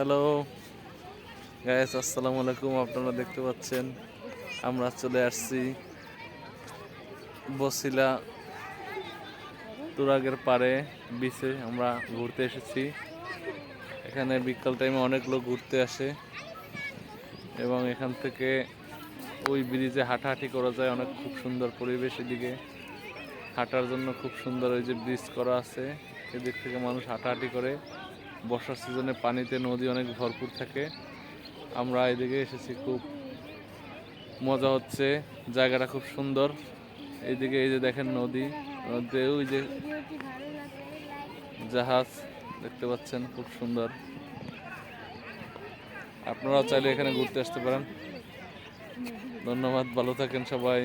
Hello guys আসসালামু আলাইকুম, আপনারা দেখতে পাচ্ছেন, আমরা চলে আসছি বসিলা তুরাগের পারে বিচে আমরা ঘুরতে এসেছি। এখানে বিকাল টাইমে অনেক লোক ঘুরতে আসে এবং এখান থেকে ওই ব্রিজে হাঁটাহাঁটি করা যায়, অনেক খুব সুন্দর পরিবেশ এদিকে। হাঁটার জন্য খুব সুন্দর ওই যে ব্রিজ করা আছে, এদিক থেকে মানুষ হাঁটাহাঁটি করে। বর্ষার সিজনে পানিতে নদী অনেক ভরপুর থাকে। আমরা এদিকে এসেছি, খুব মজা হচ্ছে, জায়গাটা খুব সুন্দর। এইদিকে এই যে দেখেন নদী, নদীতে ওই যে জাহাজ দেখতে পাচ্ছেন, খুব সুন্দর। আপনারাও চাইলে এখানে ঘুরতে আসতে পারেন। ধন্যবাদ, ভালো থাকেন সবাই।